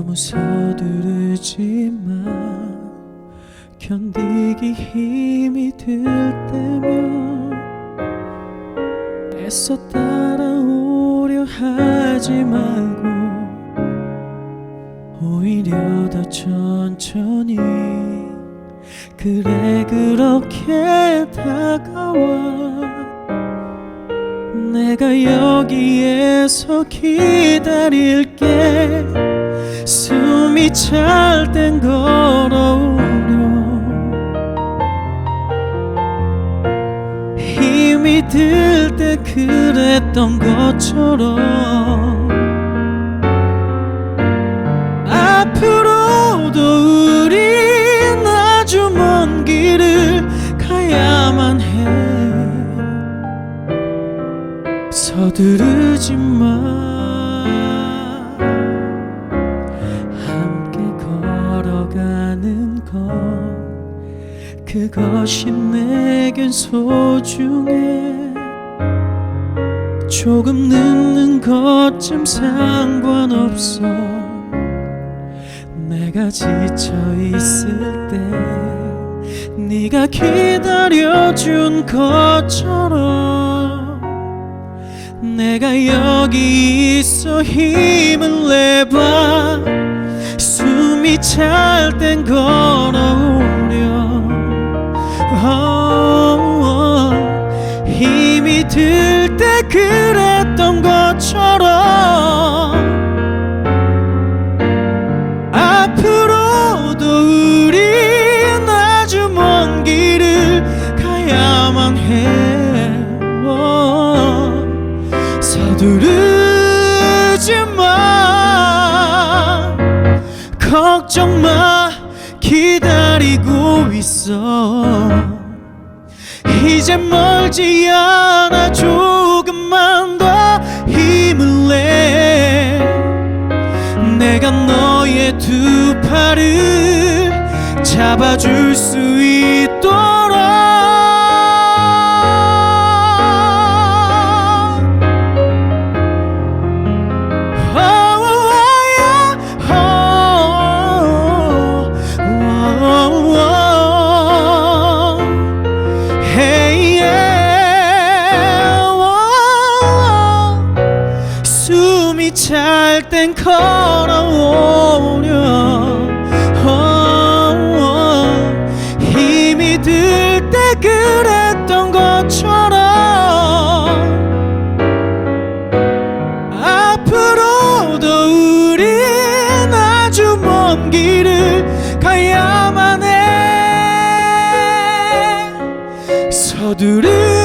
너무 서두르지 마 견디기 힘이 들 때면 애써 따라오려 하지 말고 오히려 더 천천히 그래 그렇게 다가와 내가 여기에서 기다릴게. 숨이 찰 땐 걸어오려 힘이 들 때 그랬던 것처럼. 앞으로 서두르지 마 함께 걸어가는 것 그것이 내겐 소중해 조금 늦는 것쯤 상관없어. 내가 지쳐 있을 때 네가 기다려준 것처럼 내가 여기 있어 힘을 내봐. 숨이 찰 땐 걸어오려. 어, 힘이 들 때 그 서두르지 마. 걱정 마. 기다리고 있어. 이제 멀지 않아. 조금만 더 힘을 내. 내가 너의 두 팔을 잡아줄 수 있도 숨이 찰 땐 걸어오려. 어, 힘이 들 때 그랬던 것처럼 앞으로도 우린 아주 먼 길을 가야만 해. 서두르